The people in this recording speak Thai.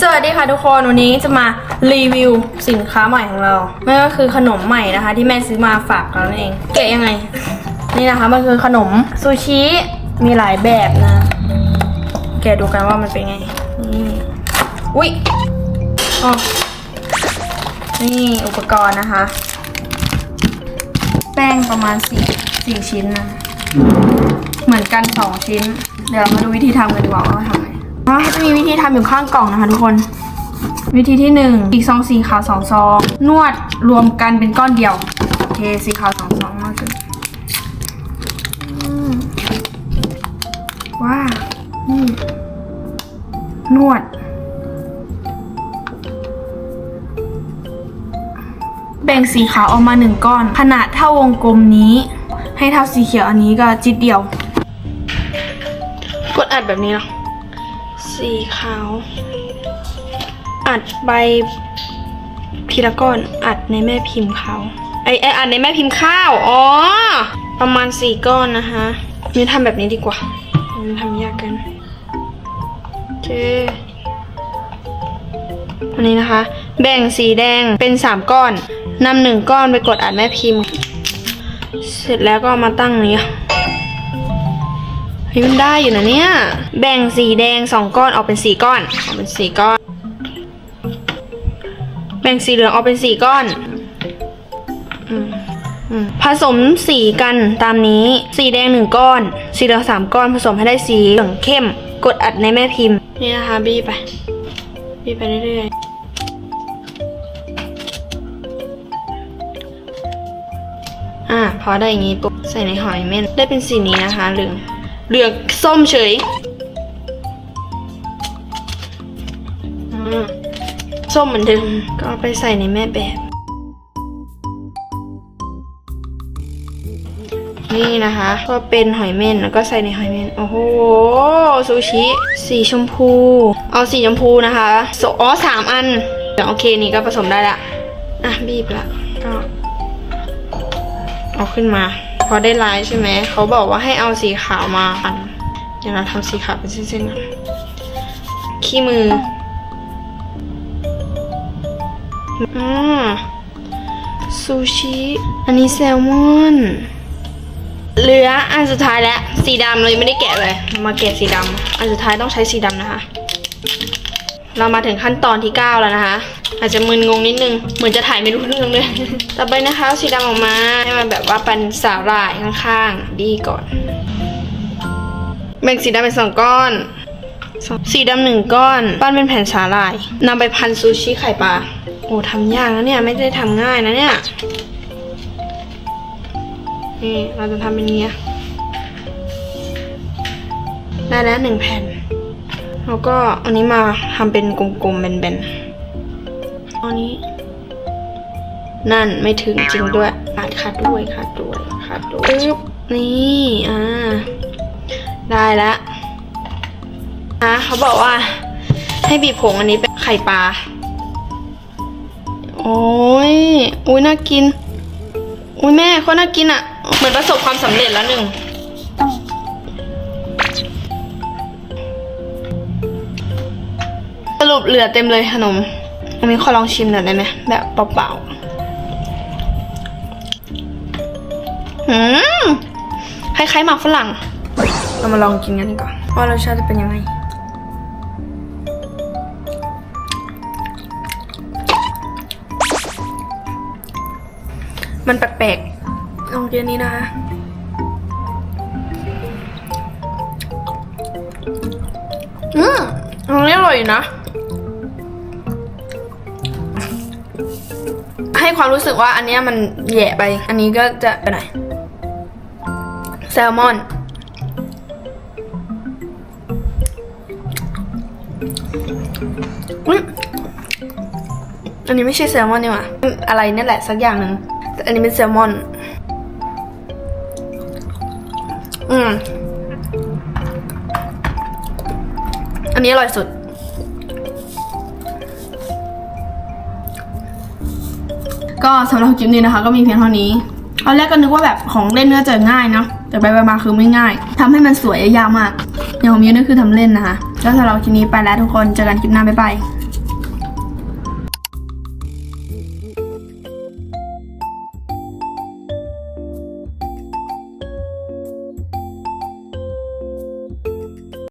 สวัสดีค่ะทุกคน วันนี้จะมารีวิวสินค้าใหม่ของเรานั่นก็คือขนมใหม่นะคะ ที่แม่ซื้อมาฝากเราเอง แกะยังไง นี่นะคะมันคือขนมซูชิมีหลายแบบนะ แกะดูกันว่ามันเป็นไงนี่อุ้ยอ๋อนี่อุปกรณ์นะคะ แป้งประมาณสี่สี่ชิ้นนะ เหมือนกันสองชิ้น เดี๋ยวเรามาดูวิธีทำกันดีกว่าว่าทำไง อ๋อจะมีวิธีทำอยู่ข้างกล่องนะคะทุกคน วิธีที่หนึ่งอีกซองสีขาวสองซอง นวดรวมกันเป็นก้อนเดียว โอเคสีขาวสองซองมากขึ้นอืมว้านี่นวด แบ่งสีขาวออกมาหนึ่งก้อน ขนาดเท่าวงกลมนี้ ให้เท่าสีเขียวอันนี้ก็จิตเดียว กดอัดแบบนี้เนาะ สีขาว อัดใบทีละก้อนอัดในแม่พิมพ์ขาวไอไออัดในแม่พิมพ์ข้าว อ๋อ ประมาณสี่ก้อนนะคะนี่ทำแบบนี้ดีกว่า มันทำยากกันโอเคอันนี้นะคะ แบ่งสีแดงเป็นสามก้อนนำหนึ่งก้อนไปกดอัดแม่พิมพ์ เสร็จแล้วก็มาตั้งอย่าง นี้เฮ้ยมันได้อยู่นะเนี่ย แบ่งสีแดงสองก้อนออกเป็นสี่ก้อนออกเป็นสี่ก้อน แบ่งสีเหลืองออกเป็นสี่ก้อนผสมสีกันตามนี้ สีแดงหนึ่งก้อน สีเหลืองสามก้อนผสมให้ได้สีเหลืองเข้ม กดอัดในแม่พิมพ์ นี่นะคะบี้ไป บี้ไปเรื่อยๆอะพอได้อย่างงี้ปุ๊บใส่ในหอยเม่นได้เป็นสีนี้นะคะเหลือง เหลืองส้มเฉยส้มเหมือนเดิมก็เอาไปใส่ในแม่แบบ นี่นะคะ ก็เป็นหอยเม่นแล้วก็ใส่ในหอยเม่นโอ้โหซูชิ สีชมพู เอาสีชมพูนะคะอ๋อสามอันเดี๋ยวโอเคนี่ก็ผสมได้ละอะบีบละก็เอาขึ้นมา พอได้ลายใช่ไหม เขาบอกว่าให้เอาสีขาวมาพัน เดี๋ยวเราทำสีขาวเป็นเส้นๆก่อนขี้มืออ่าซูชิ อันนี้แซลมอน เหลืออันสุดท้ายแล้ว สีดำเรายังไม่ได้แกะเลย มาแกะสีดำ อันสุดท้ายต้องใช้สีดำนะคะ เรามาถึงขั้นตอนที่ 9 แล้วนะคะ อาจจะมึนงงนิดนึง เหมือนจะถ่ายไม่รู้เรื่องเลย ต่อไปนะคะสีดำออกมาให้มันแบบว่าเป็นสาหร่ายข้างๆ ดีก่อน แบ่งสีดำเป็นสองก้อน สีดำหนึ่งก้อน ปั้นเป็นแผ่นสาหร่ายนำไปพันซูชิไข่ปลา โอ้ทำยากนะเนี่ย ไม่ได้ทำง่ายนะเนี่ย นี่เราจะทำเป็นเงี้ยได้แล้วหนึ่งแผ่น แล้วก็อันนี้มาทำเป็นกลมๆแบนๆอันนี้ นั่นไม่ถึงจริงด้วยขาดขาดด้วยขาดด้วยขาดด้วยปึ๊บนี่อ่าได้แล้วอะเขาบอกว่า ให้บีบผงอันนี้เป็นไข่ปลาโอ้ยอุ้ยน่ากิน อุ้ยแม่เขาน่ากินอะ่ะ เหมือนประสบความสำเร็จแล้วหนึ่ง สรุปเหลือเต็มเลยขนม อันนี้ขอลองชิมหน่อยได้ไหมแบบเปล่าๆอืมคล้ายๆหมากฝรั่ง เรามาลองกินกันดีกว่อนว่ารสชาติจะเป็นยังไงมันแปลกๆลองกินนี้นะคะอืมอันนี้อร่อยนะ ให้ความรู้สึกว่าอันนี้มันแย่ไป อันนี้ก็จะไปไหนแซลมอนอันนี้ไม่ใช่แซลมอนนี่หว่าอะไรนี่แหละสักอย่างหนึ่งอันนี้เป็นแซลมอน อืมอันนี้อร่อยสุด ก็สำหรับคลิปนี้นะคะ ก็มีเพียงเท่านี้ตอนแรกก็นึกว่าแบบของเล่นเนื้อจะง่ายเนาะแต่ไปๆมาคือไม่ง่ายทำให้มันสวยยากมากอย่างของมิวนี่คือทำเล่นนะคะก็สำหรับคลิปนี้ไปแล้วทุกคนเจอกันคลิปหน้าบ๊ายบาย